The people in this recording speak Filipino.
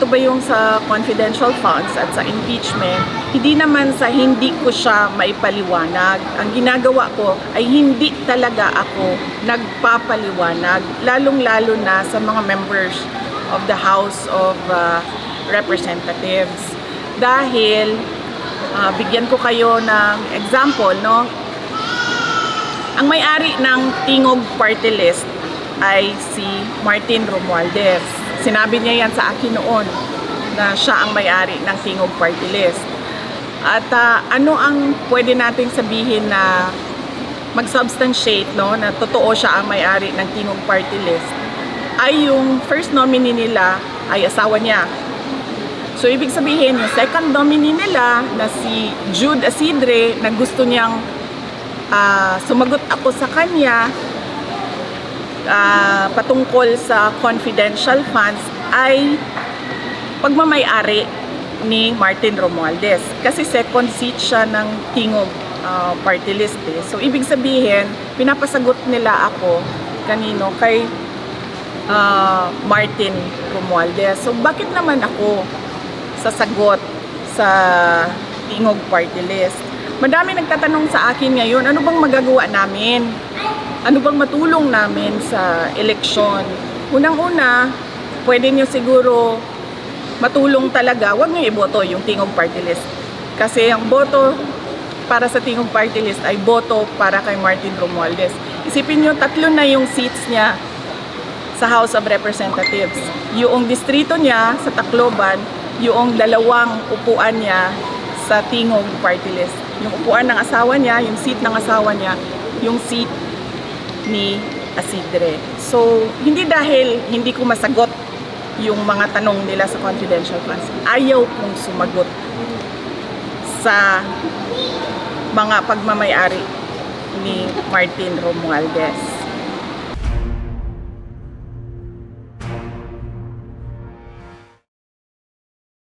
ito ba yung sa confidential funds at sa impeachment, hindi naman sa hindi ko siya maipaliwanag. Ang ginagawa ko ay hindi talaga ako nagpapaliwanag, lalong-lalo na sa mga members of the House of uh, Representatives. Dahil, uh, bigyan ko kayo ng example, no? Ang may-ari ng Tingog Party List ay si Martin Romualdez. Sinabi niya yan sa akin noon na siya ang may-ari ng Tingog Party List. At ah, ano ang pwede nating sabihin na mag-substantiate no, na totoo siya ang may-ari ng Tingog Party List ay yung first nominee nila ay asawa niya. So, ibig sabihin, yung second nominee nila na si Jude Asidre na gusto niyang ah, sumagot ako sa kanya ah, patungkol sa confidential funds ay pagmamayari ni Martin Romualdez. Kasi second seat siya ng Tingog ah, party list eh. So, ibig sabihin, pinapasagot nila ako kanino kay ah, Martin Romualdez. So, bakit naman ako sasagot sa Tingog Party List? Madami nagtatanong sa akin ngayon, ano bang magagawa namin? Ano bang matulong namin sa eleksyon? Unang-una, pwede nyo siguro matulong talaga, huwag nyo iboto yung Tingog Party List. Kasi ang boto para sa Tingog Party List ay boto para kay Martin Romualdez. Isipin nyo, tatlo na yung seats niya sa House of Representatives. Yung distrito niya sa Tacloban, yung dalawang upuan niya sa Tingog Party List. Yung upuan ng asawa niya, yung seat ng asawa niya, yung seat ni Asidre. So, hindi dahil hindi ko masagot yung mga tanong nila sa confidential funds. Ayaw kong sumagot sa mga pagmamayari ni Martin Romualdez.